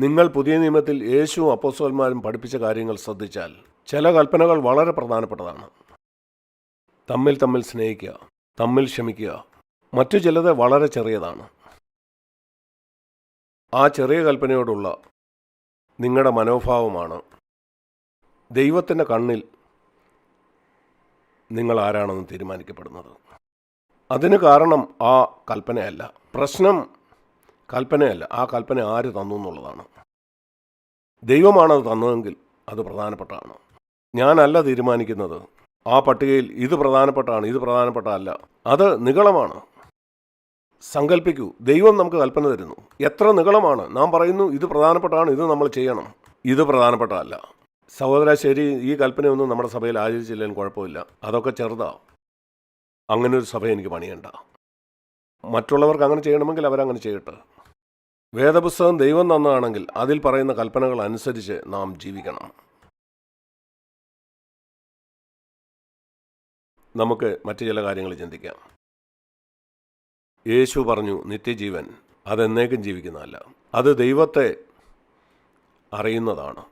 നിങ്ങൾ പുതിയ നിയമത്തിൽ യേശുവും അപ്പോസോന്മാരും പഠിപ്പിച്ച കാര്യങ്ങൾ ശ്രദ്ധിച്ചാൽ ചില കൽപ്പനകൾ വളരെ പ്രധാനപ്പെട്ടതാണ്. തമ്മിൽ തമ്മിൽ സ്നേഹിക്കുക തമ്മിൽ ക്ഷമിക്കുക മറ്റു ചിലത് വളരെ ചെറിയതാണ്. ആ ചെറിയ കൽപ്പനയോടുള്ള നിങ്ങളുടെ മനോഭാവമാണ്. ദൈവത്തിന്റെ കണ്ണിൽ നിങ്ങൾ ആരാണെന്ന് തീരുമാനിക്കപ്പെടുന്നത്. അതിന് കാരണം ആ കൽപ്പനയല്ല. പ്രശ്നം കൽപ്പനയല്ല. ആ കൽപ്പന ആര് തന്നു എന്നുള്ളതാണ്. ദൈവമാണത് തന്നതെങ്കിൽ അത് പ്രധാനപ്പെട്ടതാണ്. ഞാനല്ല തീരുമാനിക്കുന്നത്. ആ പട്ടികയിൽ ഇത് പ്രധാനപ്പെട്ടാണ് ഇത് പ്രധാനപ്പെട്ടതല്ല അത് നികളമാണ് സങ്കല്പിക്കൂ ദൈവം നമുക്ക് കൽപ്പന തരുന്നു. എത്ര നികളമാണ് നാം പറയുന്നു ഇത് പ്രധാനപ്പെട്ടാണ് ഇത് നമ്മൾ ചെയ്യണം. ഇത് പ്രധാനപ്പെട്ടതല്ല സഹോദര ശരി ഈ കൽപ്പനയൊന്നും നമ്മുടെ സഭയിൽ ആചരിച്ചില്ലെങ്കിലും കുഴപ്പമില്ല. അതൊക്കെ ചെറുതാ. അങ്ങനെ ഒരു സഭ എനിക്ക് പണിയണ്ട. മറ്റുള്ളവർക്ക് അങ്ങനെ ചെയ്യണമെങ്കിൽ അവരങ്ങനെ ചെയ്യട്ടെ. വേദപുസ്തകം ദൈവം തന്നതാണെങ്കിൽ അതിൽ പറയുന്ന കൽപ്പനകൾ അനുസരിച്ച് നാം ജീവിക്കണം. നമുക്ക് മറ്റു ചില കാര്യങ്ങൾ ചിന്തിക്കാം. യേശു പറഞ്ഞു നിത്യജീവൻ അതെന്നേക്കും ജീവിക്കുന്നതല്ല. അത് ദൈവത്തെ അറിയുന്നതാണ്.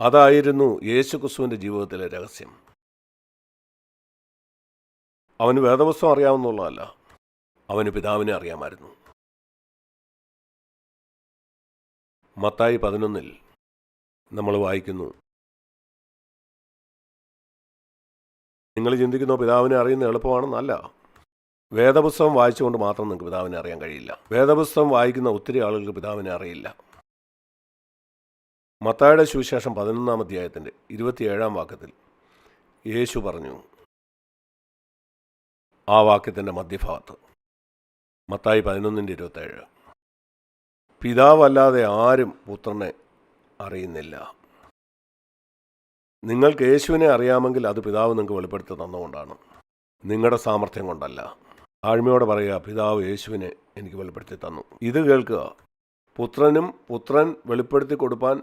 അതായിരുന്നു യേശു ക്രിസ്തുവിന്റെ ജീവിതത്തിലെ രഹസ്യം. അവന് വേദപുസ്തകം അറിയാവുന്നുള്ളതല്ല അവന് പിതാവിനെ അറിയാമായിരുന്നു. മത്തായി പതിനൊന്നിൽ നമ്മൾ വായിക്കുന്നു. നിങ്ങൾ ചിന്തിക്കുന്നു പിതാവിനെ അറിയുന്ന എളുപ്പമാണെന്നല്ല. വേദപുസ്തകം വായിച്ചുകൊണ്ട് മാത്രം നിങ്ങൾക്ക് പിതാവിനെ അറിയാൻ കഴിയില്ല. വേദപുസ്തകം വായിക്കുന്ന ഒത്തിരി ആളുകൾക്ക് പിതാവിനെ അറിയില്ല. മത്തായുടെ സുവിശേഷം പതിനൊന്നാം അധ്യായത്തിന്റെ ഇരുപത്തിയേഴാം വാക്യത്തിൽ യേശു പറഞ്ഞു ആ വാക്യത്തിന്റെ മധ്യഭാഗത്ത് മത്തായി പതിനൊന്നിന്റെ ഇരുപത്തേഴ് പിതാവല്ലാതെ ആരും പുത്രനെ അറിയുന്നില്ല. നിങ്ങൾക്ക് യേശുവിനെ അറിയാമെങ്കിൽ അത് പിതാവ് നിങ്ങൾക്ക് വെളിപ്പെടുത്തി തന്നുകൊണ്ടാണ്. നിങ്ങളുടെ സാമർഥ്യം കൊണ്ടല്ല. താഴ്മയോടെ പറയുക പിതാവ് യേശുവിനെ എനിക്ക് വെളിപ്പെടുത്തി തന്നു. ഇത് കേൾക്കുക. പുത്രനും പുത്രൻ വെളിപ്പെടുത്തി കൊടുപ്പാൻ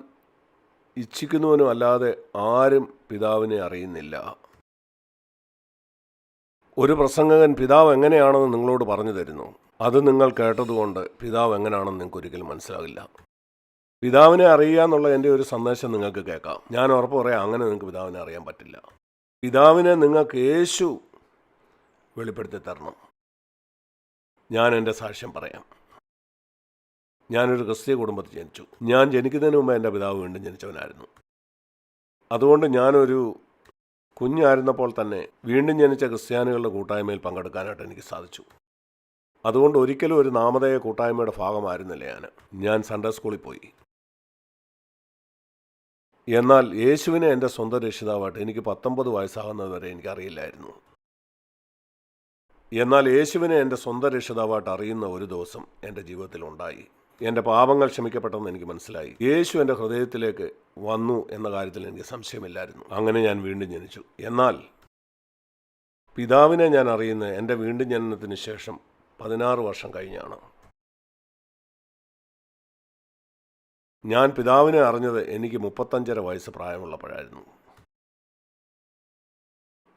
ഇച്ഛിക്കുന്നവനും അല്ലാതെ ആരും പിതാവിനെ അറിയുന്നില്ല. ഒരു പ്രസംഗകൻ പിതാവ് എങ്ങനെയാണെന്ന് നിങ്ങളോട് പറഞ്ഞു തരുന്നു? അത് നിങ്ങൾ കേട്ടതുകൊണ്ട് പിതാവ് എങ്ങനെയാണെന്ന് നിങ്ങൾക്ക് ഒരിക്കലും മനസ്സിലാകില്ല. പിതാവിനെ അറിയുക എന്നുള്ള എന്റെ ഒരു സന്ദേശം നിങ്ങൾക്ക് കേൾക്കാം. ഞാൻ ഉറപ്പ് പറയാം അങ്ങനെ നിങ്ങൾക്ക് പിതാവിനെ അറിയാൻ പറ്റില്ല. പിതാവിനെ നിങ്ങൾക്ക് യേശു വെളിപ്പെടുത്തി തരണം. ഞാൻ എന്റെ സാക്ഷ്യം പറയാം. ഞാനൊരു ക്രിസ്തീയ കുടുംബത്തിൽ ജനിച്ചു. ഞാൻ ജനിക്കുന്നതിന് മുമ്പ് എന്റെ പിതാവ് വീണ്ടും ജനിച്ചവനായിരുന്നു. അതുകൊണ്ട് ഞാനൊരു കുഞ്ഞായിരുന്നപ്പോൾ തന്നെ വീണ്ടും ജനിച്ച ക്രിസ്ത്യാനികളുടെ കൂട്ടായ്മയിൽ പങ്കെടുക്കാനായിട്ട് എനിക്ക് സാധിച്ചു. അതുകൊണ്ട് ഒരിക്കലും ഒരു നാമധേയ കൂട്ടായ്മയുടെ ഭാഗമായിരുന്നില്ല ഞാൻ. ഞാൻ സൺഡേ സ്കൂളിൽ പോയി. എന്നാൽ യേശുവിനെ എന്റെ സ്വന്തം രക്ഷിതാവായിട്ട് എനിക്ക് പത്തൊമ്പത് വയസ്സാകുന്നത് വരെ എനിക്കറിയില്ലായിരുന്നു. എന്നാൽ യേശുവിനെ എന്റെ സ്വന്തം രക്ഷിതാവായിട്ട് അറിയുന്ന ഒരു ദിവസം എന്റെ ജീവിതത്തിൽ ഉണ്ടായി. എന്റെ പാപങ്ങൾ ക്ഷമിക്കപ്പെട്ടെന്ന് എനിക്ക് മനസ്സിലായി. യേശു എന്റെ ഹൃദയത്തിലേക്ക് വന്നു എന്ന കാര്യത്തിൽ എനിക്ക് സംശയമില്ലായിരുന്നു. അങ്ങനെ ഞാൻ വീണ്ടും ജനിച്ചു. എന്നാൽ പിതാവിനെ ഞാൻ അറിയുന്നത് എന്റെ വീണ്ടും ജനനത്തിന് ശേഷം പതിനാറ് വർഷം കഴിഞ്ഞാണ്. ഞാൻ പിതാവിനെ അറിഞ്ഞത് എനിക്ക് മുപ്പത്തഞ്ചര വയസ്സ് പ്രായമുള്ളപ്പോഴായിരുന്നു.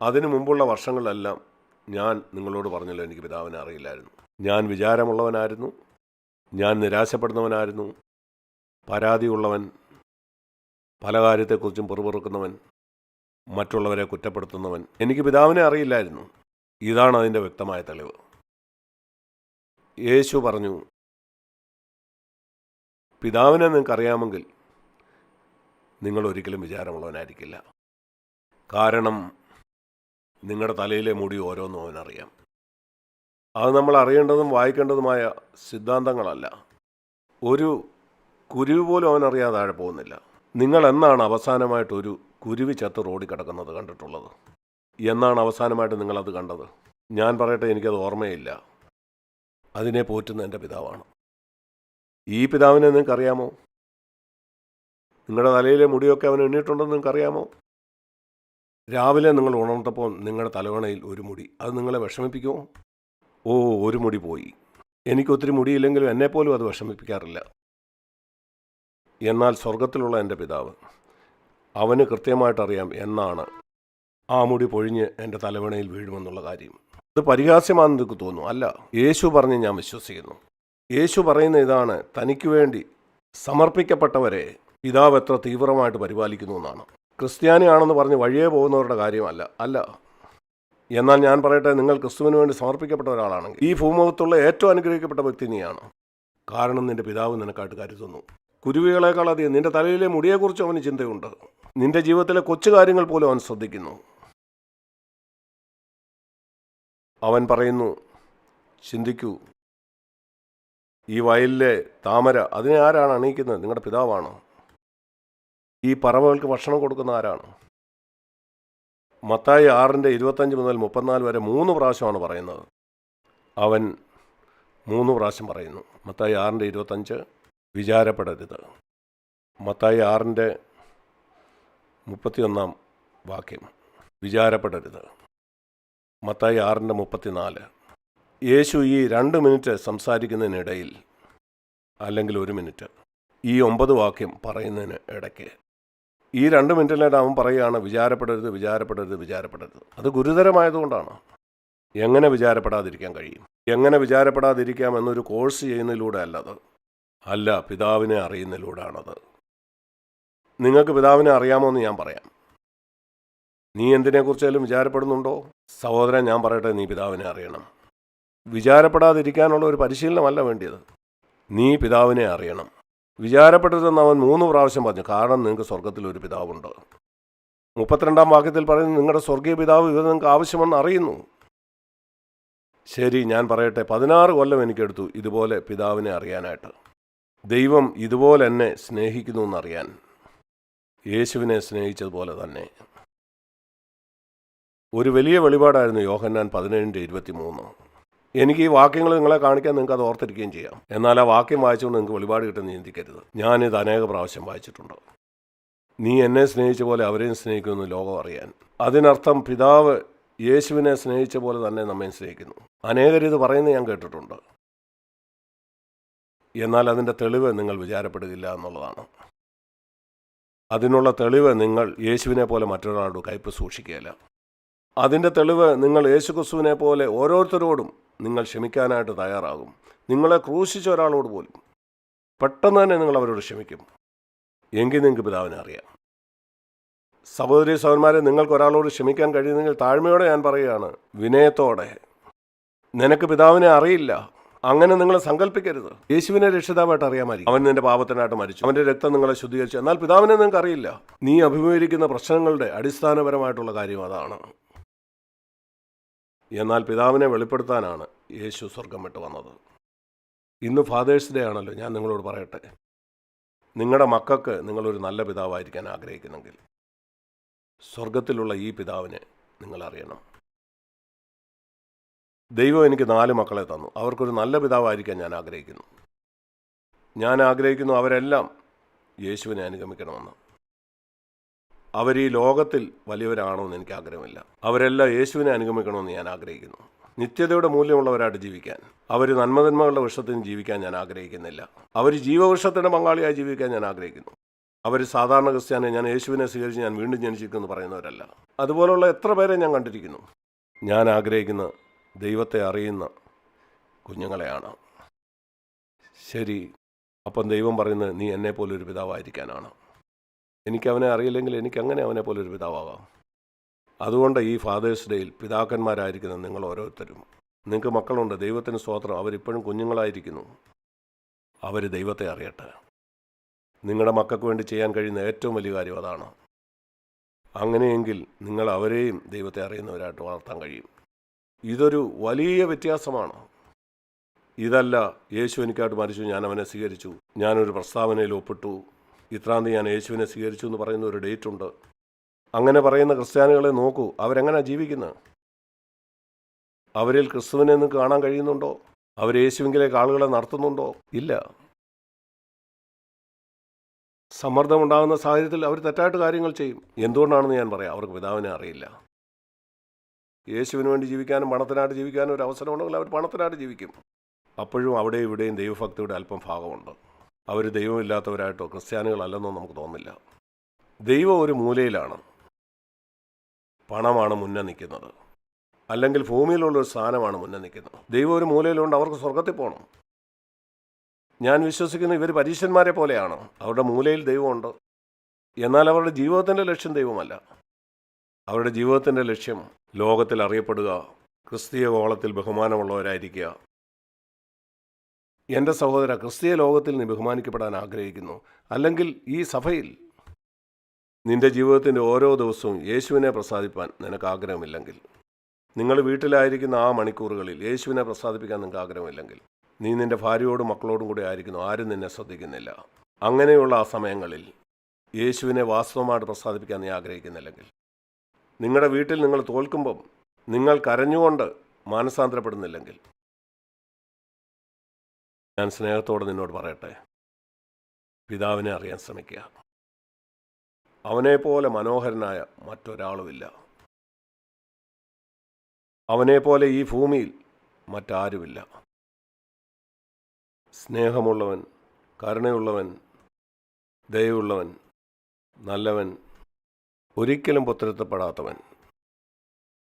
അതിനു മുമ്പുള്ള വർഷങ്ങളിലെല്ലാം ഞാൻ നിങ്ങളോട് പറഞ്ഞല്ലോ എനിക്ക് പിതാവിനെ അറിയില്ലായിരുന്നു. ഞാൻ വിചാരമുള്ളവനായിരുന്നു. ഞാൻ നിരാശപ്പെടുന്നവനായിരുന്നു. പരാതിയുള്ളവൻ പല കാര്യത്തെക്കുറിച്ചും പെറുപെറുക്കുന്നവൻ മറ്റുള്ളവരെ കുറ്റപ്പെടുത്തുന്നവൻ. എനിക്ക് പിതാവിനെ അറിയില്ലായിരുന്നു. ഇതാണ് അതിന്റെ വ്യക്തമായ തെളിവ്. യേശു പറഞ്ഞു പിതാവിനെ നിങ്ങൾക്കറിയാമെങ്കിൽ നിങ്ങൾ ഒരിക്കലും വിചാരമുള്ളവനായിരിക്കില്ല. കാരണം നിങ്ങളുടെ തലയിലെ മുടി ഓരോന്നും അവനറിയാം. അത് നമ്മൾ അറിയേണ്ടതും വായിക്കേണ്ടതുമായ സിദ്ധാന്തങ്ങളല്ല. ഒരു കുരുവ് പോലും അവനറിയാതെ താഴെ പോകുന്നില്ല. നിങ്ങൾ എന്നാണ് അവസാനമായിട്ട് ഒരു കുരുവി ചത്ത് റോഡിൽ കിടക്കുന്നത് കണ്ടിട്ടുള്ളത്? എന്നാണ് അവസാനമായിട്ട് നിങ്ങളത് കണ്ടത്? ഞാൻ പറയട്ടെ എനിക്കത് ഓർമ്മയില്ല. അതിനെ പോറ്റുന്ന എന്റെ പിതാവാണ്. ഈ പിതാവിനെ നിങ്ങൾക്കറിയാമോ? നിങ്ങളുടെ തലയിലെ മുടിയൊക്കെ അവൻ എണ്ണിയിട്ടുണ്ടെന്ന് നിങ്ങൾക്കറിയാമോ? രാവിലെ നിങ്ങൾ ഉണർന്നപ്പോൾ നിങ്ങളുടെ തലവണയിൽ ഒരു മുടി അത് നിങ്ങളെ വിഷമിപ്പിക്കുമോ? ഓ ഒരു മുടി പോയി. എനിക്കൊത്തിരി മുടിയില്ലെങ്കിലും എന്നെപ്പോലും അത് വിഷമിപ്പിക്കാറില്ല. എന്നാൽ സ്വർഗത്തിലുള്ള എന്റെ പിതാവ് അവന് കൃത്യമായിട്ടറിയാം എന്നാണ് ആ മുടി പൊഴിഞ്ഞ് എന്റെ തലവണയിൽ വീഴുമെന്നുള്ള കാര്യം. അത് പരിഹാസ്യമാണെന്ന് എനിക്ക് തോന്നുന്നു. അല്ല യേശു പറഞ്ഞ് ഞാൻ വിശ്വസിക്കുന്നു. യേശു പറയുന്ന ഇതാണ് തനിക്ക് വേണ്ടി സമർപ്പിക്കപ്പെട്ടവരെ പിതാവ് എത്ര തീവ്രമായിട്ട് പരിപാലിക്കുന്നു എന്നാണ്. ക്രിസ്ത്യാനിയാണെന്ന് പറഞ്ഞ് വഴിയേ പോകുന്നവരുടെ കാര്യമല്ല. അല്ല എന്നാൽ ഞാൻ പറയട്ടെ നിങ്ങൾ ക്രിസ്തുവിന് വേണ്ടി സമർപ്പിക്കപ്പെട്ട ഒരാളാണെങ്കിൽ ഈ ഭൂമുഖത്തുള്ള ഏറ്റവും അനുഗ്രഹിക്കപ്പെട്ട വ്യക്തി നീയാണ്. കാരണം നിന്റെ പിതാവ് നിനക്കായിട്ട് കരുതുന്നു കുരുവികളെക്കാൾ അധികം നിന്റെ തലയിലെ മുടിയെക്കുറിച്ച് അവന് ചിന്തയുണ്ട്. നിന്റെ ജീവിതത്തിലെ കൊച്ചു കാര്യങ്ങൾ പോലും അവൻ ശ്രദ്ധിക്കുന്നു. അവൻ പറയുന്നു ചിന്തിക്കൂ ഈ വയലിലെ താമര അതിനെ ആരാണ് അണിയിക്കുന്നത്? നിങ്ങളുടെ പിതാവാണോ? ഈ പറവകൾക്ക് ഭക്ഷണം കൊടുക്കുന്ന ആരാണ്? മത്തായി ആറിന്റെ ഇരുപത്തഞ്ച് മുതൽ മുപ്പത്തിനാല് വരെ മൂന്ന് പ്രാവശ്യമാണ് പറയുന്നത്. അവൻ മൂന്ന് പ്രാവശ്യം പറയുന്നു. മത്തായി ആറിന്റെ ഇരുപത്തഞ്ച് വിചാരപ്പെടരുത്. മത്തായി ആറിന്റെ മുപ്പത്തിയൊന്നാം വാക്യം വിചാരപ്പെടരുത്. മത്തായി ആറിന്റെ മുപ്പത്തിനാല്. യേശു ഈ രണ്ട് മിനിറ്റ് സംസാരിക്കുന്നതിനിടയിൽ അല്ലെങ്കിൽ ഒരു മിനിറ്റ് ഈ ഒമ്പത് വാക്യം പറയുന്നതിന് ഇടയ്ക്ക് ഈ രണ്ട് മിനിറ്റിലായിട്ട് അവൻ പറയുകയാണ് വിചാരപ്പെടരുത് വിചാരപ്പെടരുത് വിചാരപ്പെടരുത്. അത് ഗുരുതരമായതുകൊണ്ടാണ്. എങ്ങനെ വിചാരപ്പെടാതിരിക്കാൻ കഴിയും? എങ്ങനെ വിചാരപ്പെടാതിരിക്കാം എന്നൊരു കോഴ്സ് ചെയ്യുന്നതിലൂടെ അല്ലത്. അല്ല പിതാവിനെ അറിയുന്നതിലൂടെയാണത്. നിങ്ങൾക്ക് പിതാവിനെ അറിയാമോ എന്ന് ഞാൻ പറയാം. നീ എന്തിനെക്കുറിച്ചാലും വിചാരപ്പെടുന്നുണ്ടോ? സഹോദരൻ ഞാൻ പറയട്ടെ നീ പിതാവിനെ അറിയണം. വിചാരപ്പെടാതിരിക്കാനുള്ള ഒരു പരിശീലനമല്ല വേണ്ടിയത്. നീ പിതാവിനെ അറിയണം. വിചാരപ്പെടരുതെന്ന് അവൻ മൂന്ന് പ്രാവശ്യം പറഞ്ഞു. കാരണം നിങ്ങൾക്ക് സ്വർഗത്തിൽ ഒരു പിതാവുണ്ട്. മുപ്പത്തിരണ്ടാം വാക്യത്തിൽ പറയുന്നത് നിങ്ങളുടെ സ്വർഗീയ പിതാവ് ഇത് നിങ്ങൾക്ക് ആവശ്യമെന്ന് അറിയുന്നു. ശരി ഞാൻ പറയട്ടെ. പതിനാറ് കൊല്ലം എനിക്കെടുത്തു ഇതുപോലെ പിതാവിനെ അറിയാനായിട്ട്. ദൈവം ഇതുപോലെ എന്നെ സ്നേഹിക്കുന്നു എന്നറിയാൻ. യേശുവിനെ സ്നേഹിച്ചതുപോലെ തന്നെ. ഒരു വലിയ വെളിപാടായിരുന്നു യോഹന്നാൻ പതിനേഴിന്റെ ഇരുപത്തി മൂന്ന് എനിക്ക് ഈ വാക്യങ്ങൾ നിങ്ങളെ കാണിക്കാൻ നിങ്ങൾക്ക് അത് ഓർത്തിരിക്കുകയും ചെയ്യാം. എന്നാൽ ആ വാക്യം വായിച്ചുകൊണ്ട് നിങ്ങൾക്ക് വെളിപാട് കിട്ടുന്ന ചിന്തിക്കരുത്. ഞാനിത് അനേക പ്രാവശ്യം വായിച്ചിട്ടുണ്ട്. നീ എന്നെ സ്നേഹിച്ച പോലെ അവരെയും സ്നേഹിക്കുമെന്ന് ലോകം അറിയാൻ. അതിനർത്ഥം പിതാവ് യേശുവിനെ സ്നേഹിച്ച പോലെ തന്നെ നമ്മെ സ്നേഹിക്കുന്നു. അനേകരിത് പറയുന്നത് ഞാൻ കേട്ടിട്ടുണ്ട്. എന്നാൽ അതിന്റെ തെളിവ് നിങ്ങൾ വിചാരപ്പെടുകയില്ല എന്നുള്ളതാണ്. അതിനുള്ള തെളിവ് നിങ്ങൾ യേശുവിനെ പോലെ മറ്റൊരാളോട് കയ്പ് സൂക്ഷിക്കുകയില്ല. അതിന്റെ തെളിവ് നിങ്ങൾ യേശുക്രിസ്തുവിനെ പോലെ ഓരോരുത്തരോടും നിങ്ങൾ ക്ഷമിക്കാനായിട്ട് തയ്യാറാകും. നിങ്ങളെ ക്രൂശിച്ച ഒരാളോട് പോലും. പെട്ടെന്ന് തന്നെ നിങ്ങൾ അവരോട് ക്ഷമിക്കും. എങ്കിൽ നിങ്ങൾക്ക് പിതാവിനെ അറിയാം. സഹോദരി സഹോദരന്മാരെ നിങ്ങൾക്ക് ഒരാളോട് ക്ഷമിക്കാൻ കഴിയുന്നെങ്കിൽ താഴ്മയോടെ ഞാൻ പറയുകയാണ് വിനയത്തോടെ. നിനക്ക് പിതാവിനെ അറിയില്ല. അങ്ങനെ നിങ്ങൾ സങ്കല്പിക്കരുത് യേശുവിനെ രക്ഷിതാവായിട്ട് അറിയാമായിരിക്കും. അവൻ നിന്റെ പാപത്തിനായിട്ട് മരിച്ചു. അവന്റെ രക്തം നിങ്ങളെ ശുദ്ധീകരിച്ചു. എന്നാൽ പിതാവിനെ നിങ്ങൾക്ക് അറിയില്ല നീ അഭിമുഖീകരിക്കുന്ന പ്രശ്നങ്ങളുടെ അടിസ്ഥാനപരമായിട്ടുള്ള കാര്യം അതാണ്. എന്നാൽ പിതാവിനെ വെളിപ്പെടുത്താനാണ് യേശു സ്വർഗം വിട്ട് വന്നത്. ഇന്ന് ഫാദേഴ്സ് ഡേ ആണല്ലോ ഞാൻ നിങ്ങളോട് പറയട്ടെ. നിങ്ങളുടെ മക്കൾക്ക് നിങ്ങളൊരു നല്ല പിതാവായിരിക്കാൻ ആഗ്രഹിക്കുന്നെങ്കിൽ സ്വർഗത്തിലുള്ള ഈ പിതാവിനെ നിങ്ങൾ അറിയണം. ദൈവം എനിക്ക് നാല് മക്കളെ തന്നു. അവർക്കൊരു നല്ല പിതാവായിരിക്കാൻ ഞാൻ ആഗ്രഹിക്കുന്നു. ഞാൻ ആഗ്രഹിക്കുന്നു അവരെല്ലാം യേശുവിനെ അനുഗമിക്കണമെന്ന്. അവർ ഈ ലോകത്തിൽ വലിയവരാണോന്ന് എനിക്ക് ആഗ്രഹമില്ല അവരെല്ലാം യേശുവിനെ അനുഗമിക്കണമെന്ന് ഞാൻ ആഗ്രഹിക്കുന്നു. നിത്യതയുടെ മൂല്യമുള്ളവരായിട്ട് ജീവിക്കാൻ. അവർ നന്മതന്മകളുടെ വൃക്ഷത്തിന് ജീവിക്കാൻ ഞാൻ ആഗ്രഹിക്കുന്നില്ല. അവർ ജീവവൃക്ഷത്തിന്റെ പങ്കാളിയായി ജീവിക്കാൻ ഞാൻ ആഗ്രഹിക്കുന്നു. അവർ സാധാരണ ക്രിസ്ത്യാനെ ഞാൻ യേശുവിനെ സ്വീകരിച്ച് ഞാൻ വീണ്ടും ജനിച്ചിരിക്കുമെന്ന് പറയുന്നവരല്ല. അതുപോലുള്ള എത്ര പേരെ ഞാൻ കണ്ടിരിക്കുന്നു? ഞാൻ ആഗ്രഹിക്കുന്ന ദൈവത്തെ അറിയുന്ന കുഞ്ഞുങ്ങളെയാണ്. ശരി അപ്പം ദൈവം പറയുന്നത് നീ എന്നെ പോലൊരു പിതാവായിരിക്കാനാണ്. എനിക്ക് അവനെ അറിയില്ലെങ്കിൽ എനിക്ക് അങ്ങനെ അവനെ ഒരു പിതാവാകാം. അതുകൊണ്ട് ഈ ഫാദേഴ്സ് ഡേയിൽ പിതാക്കന്മാരായിരിക്കുന്ന നിങ്ങൾ ഓരോരുത്തരും നിങ്ങൾക്ക് മക്കളുണ്ട് ദൈവത്തിന് സ്തോത്രം. അവരിപ്പോഴും കുഞ്ഞുങ്ങളായിരിക്കുന്നു. അവർ ദൈവത്തെ അറിയട്ടെ. നിങ്ങളുടെ മക്കൾക്ക് വേണ്ടി ചെയ്യാൻ കഴിയുന്ന ഏറ്റവും വലിയ കാര്യം അതാണ്. അങ്ങനെയെങ്കിൽ നിങ്ങൾ അവരെയും ദൈവത്തെ അറിയുന്നവരായിട്ട് വളർത്താൻ കഴിയും. ഇതൊരു വലിയ വ്യത്യാസമാണ്. ഇതല്ല യേശു എനിക്കായിട്ട് മരിച്ചു ഞാൻ അവനെ സ്വീകരിച്ചു ഞാനൊരു പ്രസ്താവനയിൽ ഒപ്പിട്ടു ഇത്രാം തീയതി ഞാൻ യേശുവിനെ സ്വീകരിച്ചു എന്ന് പറയുന്ന ഒരു ഡേറ്റ് ഉണ്ട്. അങ്ങനെ പറയുന്ന ക്രിസ്ത്യാനികളെ നോക്കൂ അവരെങ്ങനെ ജീവിക്കുന്നത് അവരിൽ ക്രിസ്തുവിനെ നിങ്ങൾക്ക് കാണാൻ കഴിയുന്നുണ്ടോ? അവർ യേശുവിങ്കിലേക്ക് ആളുകളെ നടത്തുന്നുണ്ടോ? ഇല്ല. സമ്മർദ്ദമുണ്ടാകുന്ന സാഹചര്യത്തിൽ അവർ തെറ്റായിട്ട് കാര്യങ്ങൾ ചെയ്യും. എന്തുകൊണ്ടാണെന്ന് ഞാൻ പറയാം അവർക്ക് പിതാവിനെ അറിയില്ല. യേശുവിന് വേണ്ടി ജീവിക്കാനും പണത്തിനായിട്ട് ജീവിക്കാനും ഒരു അവസരമുണ്ടെങ്കിൽ അവർ പണത്തിനായിട്ട് ജീവിക്കും. അപ്പോഴും അവിടെ ഇവിടെയും ദൈവഭക്തിയുടെ അല്പം ഭാഗമുണ്ട്. അവർ ദൈവമില്ലാത്തവരായിട്ടോ ക്രിസ്ത്യാനികളല്ലെന്നോ നമുക്ക് തോന്നില്ല ദൈവം ഒരു മൂലയിലാണ്. പണമാണ് മുന്നേ നിൽക്കുന്നത്. അല്ലെങ്കിൽ ഭൂമിയിലുള്ള ഒരു സ്ഥാനമാണ് മുന്നേ നിൽക്കുന്നത്. ദൈവം ഒരു മൂലയിലുണ്ട് അവർക്ക് സ്വർഗത്തിൽ പോകണം. ഞാൻ വിശ്വസിക്കുന്ന ഇവർ പരീക്ഷന്മാരെ പോലെയാണ്. അവരുടെ മൂലയിൽ ദൈവമുണ്ട്. എന്നാൽ അവരുടെ ജീവിതത്തിന്റെ ലക്ഷ്യം ദൈവമല്ല. അവരുടെ ജീവിതത്തിന്റെ ലക്ഷ്യം ലോകത്തിൽ അറിയപ്പെടുക ക്രിസ്തീയ കോളത്തിൽ ബഹുമാനമുള്ളവരായിരിക്കുക എന്റെ സഹോദര ക്രിസ്തീയ ലോകത്തിൽ നീ ബഹുമാനിക്കപ്പെടാൻ ആഗ്രഹിക്കുന്നു. അല്ലെങ്കിൽ ഈ സഭയിൽ നിന്റെ ജീവിതത്തിന്റെ ഓരോ ദിവസവും യേശുവിനെ പ്രസാദിപ്പാൻ നിനക്ക് ആഗ്രഹമില്ലെങ്കിൽ. നിങ്ങൾ വീട്ടിലായിരിക്കുന്ന ആ മണിക്കൂറുകളിൽ യേശുവിനെ പ്രസാദിപ്പിക്കാൻ നിങ്ങൾക്ക് ആഗ്രഹമില്ലെങ്കിൽ. നീ നിന്റെ ഭാര്യയോടും മക്കളോടും കൂടി ആയിരിക്കുന്നു. ആരും നിന്നെ ശ്രദ്ധിക്കുന്നില്ല. അങ്ങനെയുള്ള ആ സമയങ്ങളിൽ യേശുവിനെ വാസ്തവമായിട്ട് പ്രസാദിപ്പിക്കാൻ നീ ആഗ്രഹിക്കുന്നില്ലെങ്കിൽ. നിങ്ങളുടെ വീട്ടിൽ നിങ്ങൾ തോൽക്കുമ്പം നിങ്ങൾ കരഞ്ഞുകൊണ്ട് മാനസാന്തരപ്പെടുന്നില്ലെങ്കിൽ. ഞാൻ സ്നേഹത്തോടെ നിന്നോട് പറയട്ടെ. പിതാവിനെ അറിയാൻ ശ്രമിക്കുക. അവനെപ്പോലെ മനോഹരനായ മറ്റൊരാളുമില്ല. അവനെപ്പോലെ ഈ ഭൂമിയിൽ മറ്റാരുമില്ല. സ്നേഹമുള്ളവൻ കരുണയുള്ളവൻ ദയവുള്ളവൻ നല്ലവൻ ഒരിക്കലും പുത്തരുത്തപ്പെടാത്തവൻ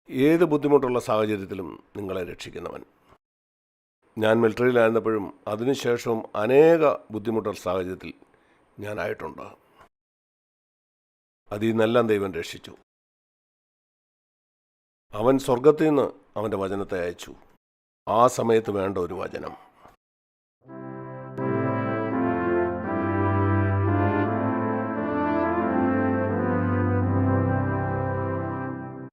ഏത് ബുദ്ധിമുട്ടുള്ള സാഹചര്യത്തിലും നിങ്ങളെ രക്ഷിക്കുന്നവൻ. ഞാൻ മിലിറ്ററിയിലായിരുന്നപ്പോഴും അതിനുശേഷവും അനേക ബുദ്ധിമുട്ടുള്ള സാഹചര്യത്തിൽ ഞാനായിട്ടുണ്ട്. അതിൽ നിന്നെല്ലാം ദൈവം രക്ഷിച്ചു. അവൻ സ്വർഗത്തിൽ നിന്ന് അവന്റെ വചനത്തെ അയച്ചു. ആ സമയത്ത് വേണ്ട ഒരു വചനം.